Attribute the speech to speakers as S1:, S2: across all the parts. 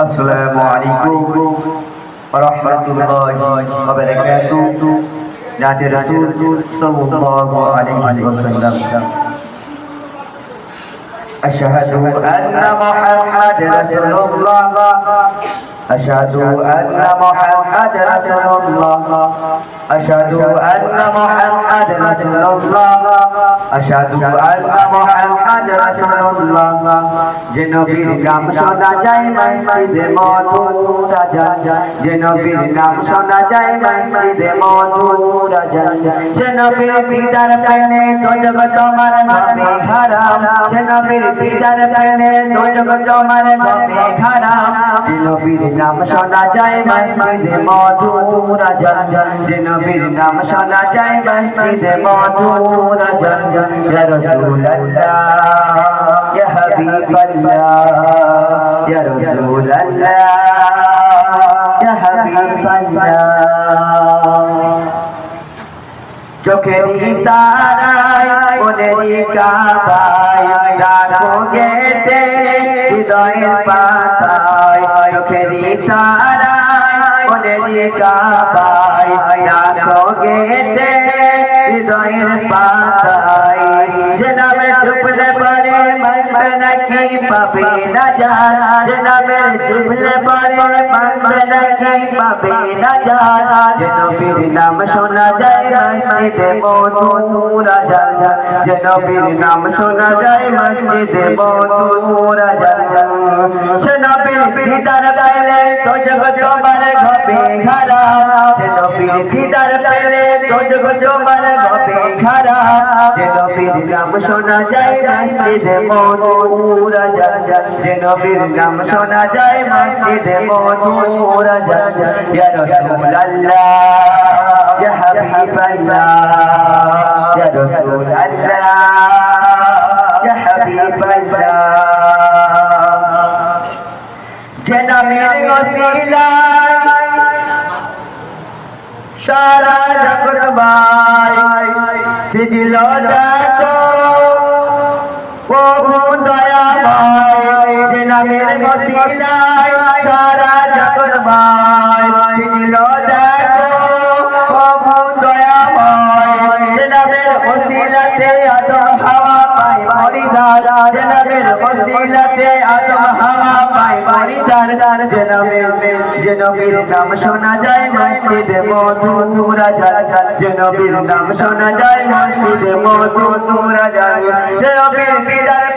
S1: السلام عليكم ورحمة الله وبركاته. نعت رسول صلى الله عليه وسلم. أشهد أن محمد رسول الله. أشهد أن محمد رسول الله أشهد أن محمد رسول الله أشهد أن محمد رسول الله যে নবীর নাম শোনা যায় মসজিদে মধুরা যায় যে নবীর নাম শোনা যায় মসজিদে মধুরা যায় যে নবীর পিতার পেনে দোজগ তোমার হবে হারাম যে নবীর পিতার পেনে দোজগ তোমার হবে হারাম যে নবীর নাম শোনা যায় মসজিদে মধুরা জঞ্জন যে নবীর নাম শোনা যায় মসজিদে মধুরা জঞ্জন ইয়া রাসূলুল্লাহ, ইয়া হাবিবাল্লাহ, ইয়া রাসূলুল্লাহ, ইয়া হাবিবাল্লাহ। চোখেরই তারায় মনেরই কাবায় রাখো গেতে হৃদয়ের পাতায় চোখেরই তারায় মনেরই কাবায় রাখো গেতে হৃদয়ের পাতায়। যে নামে চুপলে পরে, মানবে নাকি পাবে না যার। যে নামে চুপলে পরে, মানবে নাকি পাবে না যার। যে নবীর নাম শোনা যায় মসজিদে মধুরা যায় যে নবীর নাম শোনা যায় মসজিদে মধুরা যায় সে নবীর দিদার পাইলে তো জগৎ তোমার ঘবে ঘরা সে নবীর দিদার পাইলে তো জগৎ তোমার ঘবে ঘরা যে নবীর নাম শোনা যায়, মসজিদে মধুরা যায় যে নবীর নাম শোনা যায়, মসজিদে মধুরা যায় ইয়া রাসূলুল্লাহ, ইয়া হাবিবাল্লাহ, ইয়া রাসূলুল্লাহ, ইয়া হাবিবাল্লাহ। যে নামের ওসিলায় সারা জগৎ সিজিল দেখো। প্রভু দয়া ভাই যে নামের ওসিলায় সারা জগৎ ভাই সিজিল দেখো, প্রভু দয়া ভাই যে নামের ওসিলাতে আদম হাওয়া যে নামের ওসিলাতে আদম হাওয়া পাই পরিদার যে নামের যে নবীর নাম শোনা যায় মসজিদে মধুরা যায়। যে নাম শোনা যায় মসজিদে মধুরা যায়। যে নবীর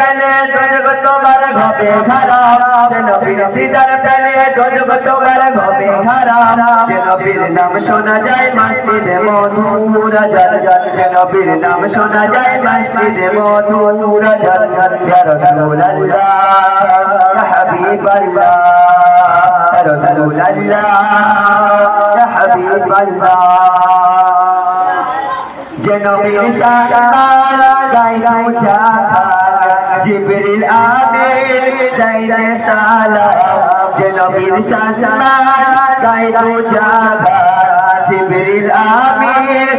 S1: প্যালে দোজগ তোমার ঘবে খারাপ। সে নবীর দিদার প্যালে দোজগ তোমার ঘবে খারাপ। সে নবীর নাম শোনা যায় মসজিদে মধুরা জল জল সে নবীর নাম শোনা যায় মসজিদে মধুরা জল জল ইয়া রাসূলুল্লাহ, ইয়া হাবিবাল্লাহ, ইয়া রাসূলুল্লাহ, ইয়া হাবিবাল্লাহ। যে যা জিবরিল আমিন যাইছে সালাম জনবীর সালাম গাইলা জাগা। জিবরিল আমিন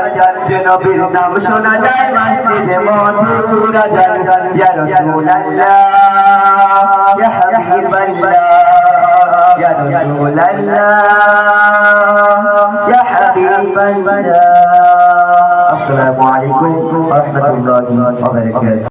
S1: যায় যে নবীর নাম শোনা যায় মসজিদে মধুরা যায় ইয়া রাসূলুল্লাহ ইয়া হাবিবাল্লাহ ইয়া রাসূলুল্লাহ ইয়া হাবিবাল্লাহ আসসালামু আলাইকুম ওয়া রাহমাতুল্লাহি ওয়া বারাকাতুহু